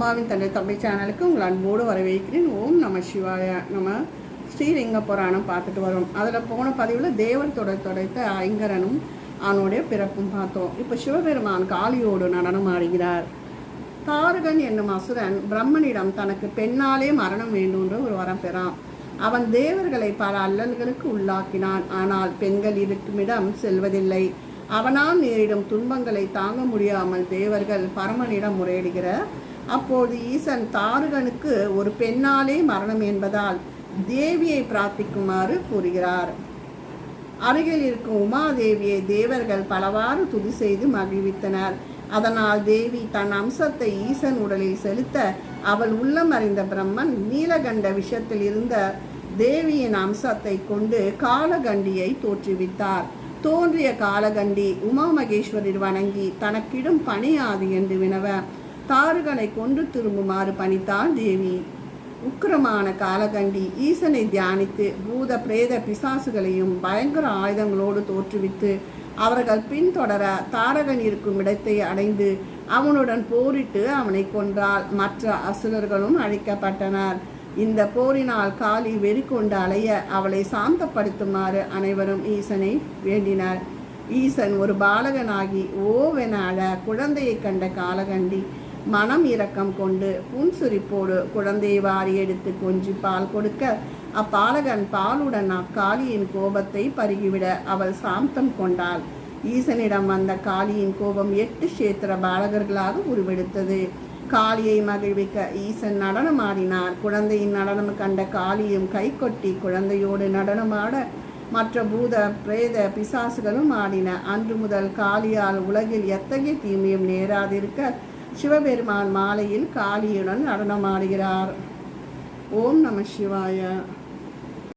அம்மாவின் தந்தை தம்பி சேனலுக்கு உங்கள் அன்போடு வரவேற்கிறேன். ஓம் நம சிவாய நம்ம ஸ்ரீலிங்க புராணம் பார்த்துட்டு வரோம். அதில் போன பதிவில் தேவர் தொடர் தொடைத்த ஐங்கரனும் அவனுடைய பிறப்பும் பார்த்தோம். இப்போ சிவபெருமான் காளியோடு நடனம் ஆடுகிறார். தாரகன் என்னும் அசுரன் பிரம்மனிடம் தனக்கு பெண்ணாலே மரணம் வேண்டும்ன்ற ஒரு வரம் பெறான். அவன் தேவர்களை பல அல்லல்களுக்கு உள்ளாக்கினான். ஆனால் பெண்கள் இருக்குமிடம் செல்வதில்லை. அவனால் நேரிடும் துன்பங்களை தாங்க முடியாமல் தேவர்கள் பரமனிடம் முறையிடுகிற அப்போது ஈசன் தாருகனுக்கு ஒரு பெண்ணாலே மரணம் என்பதால் தேவியை பிரார்த்திக்குமாறு கூறுகிறார். அருகில் இருக்கும் உமாதேவியை தேவர்கள் பலவாறு துதி செய்து மகிழ்வித்தனர். அதனால் தேவி தன் அம்சத்தை ஈசன் உடலில் செலுத்த அவள் உள்ளம் அறிந்த பிரம்மன் நீலகண்ட விஷத்தில் இருந்த தேவியின் அம்சத்தை கொண்டு காலகண்டியை தோற்றுவித்தார். தோன்றிய காலகண்டி உமா மகேஸ்வரர் வணங்கி தனக்கிடும் பணியாது என்று வினவ தாருகனை கொண்டு திரும்புமாறு பணித்தாள் தேவி. உக்கிரமான காலகண்டி ஈசனை தியானித்து பூத பிரேத பிசாசுகளையும் பயங்கர ஆயுதங்களோடு தோற்றுவித்து அவர்கள் பின்தொடர தாரகன் இருக்கும் இடத்தை அடைந்து அவனுடன் போரிட்டு அவனை கொன்றால் மற்ற அசுரர்களும் அழைக்கப்பட்டனர். இந்த போரினால் காளி வெறிக்கொண்டு அலைய அவளை சாந்தப்படுத்துமாறு அனைவரும் ஈசனை வேண்டினர். ஈசன் ஒரு பாலகனாகி ஓவென அழ குழந்தையை கண்ட காலகண்டி மனம் இரக்கம் கொண்டு புன்சுரிப்போடு குழந்தையை வாரி எடுத்து கொஞ்சி பால் கொடுக்க அப்பாலகன் பாலுடன் அக்காளியின் கோபத்தை பருகிவிட அவள் சாந்தம் கொண்டாள். ஈசனிடம் வந்த காளியின் கோபம் எட்டு சேத்திர பாலகர்களாக உருவெடுத்தது. காளியை மகிழ்விக்க ஈசன் நடனமாடினார். குழந்தையின் நடனம் கண்ட காளியும் கைகொட்டி குழந்தையோடு நடனமாட மற்ற பூத பிரேத பிசாசுகளும் ஆடின. அன்று முதல் காளியால் உலகில் எத்தகைய தீமையும் நேராதிருக்க சிவபெருமான் மாலையில் காளியுடன் நடனமாடுகிறார். ஓம் நம சிவாய.